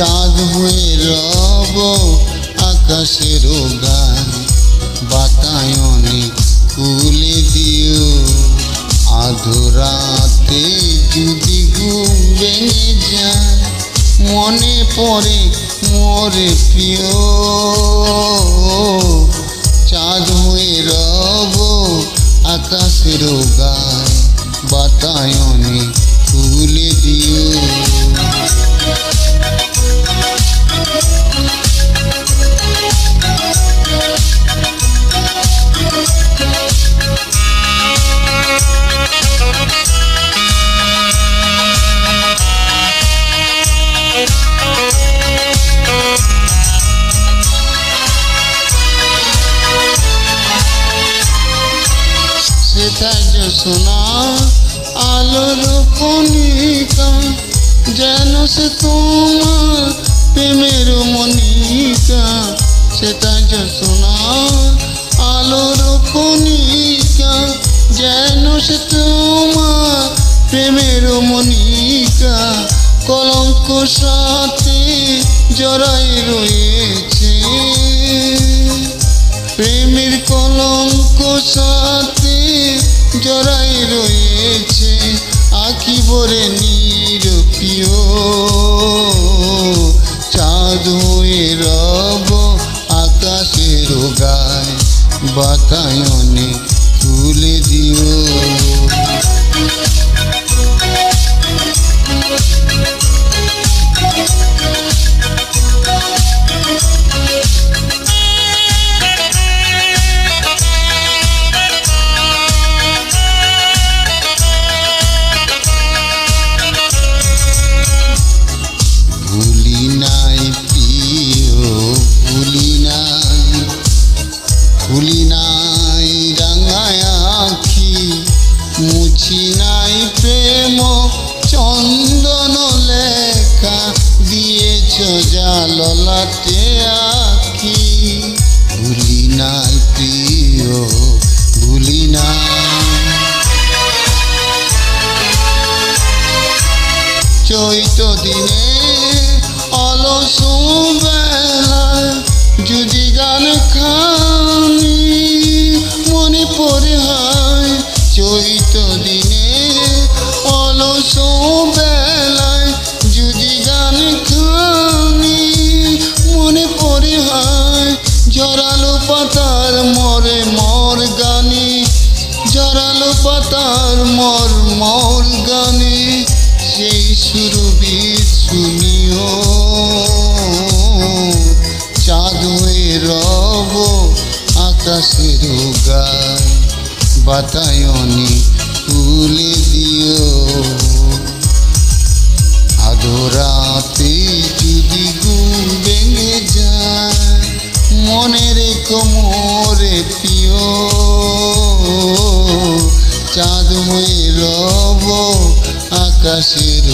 চাঁদ হয়ে রব আকাশের গান বাতায়নে কুলে দিও। আধরাতে যদি ঘুম ভেঙে যায় মনে পড়ে মোরে প্রিয়। চাঁদ হয়ে রব আকাশের গায় বাতায়নে খুলে দিও। সেটা সোনা আলোর কণিকা যেন সে তোমার প্রেমের মনিকা, সেটা সোনা আলোর কণিকা, যেন সে তোমার প্রেমের মনিকা, কলঙ্ক সাথে জড়াই রয়েছে। প্রেমের কলঙ্ক সাথে জড়াই রয়েছে আখি ভরে প্রিয় চাঁদ হয়ে রব আকাশের গায় বাতায়নে তুলে দিও। মুছি নাই প্রেম, চন্দন লেখা দিয়েছ জাললাতে আখি ভুলি নাই প্রিয়, ভুলি নাই। চৈত দিনে অলস চৈত দিনে অলস বেলায় যদি গান খানি মনে পড়ে হয়, জড়ালো পাতার মরে মর গানি, জড়ালো পাতার মর মর গানে, সেই সুরবীর শুনিও। চাঁদ হয়ে রব আকাশের গায় বাতায়নে তুলে দিও। আধরাতে যদি ঘুম ভেঙে যায়, মনে রেখো মোরে প্রিয়। চাঁদ হয়ে রব আকাশের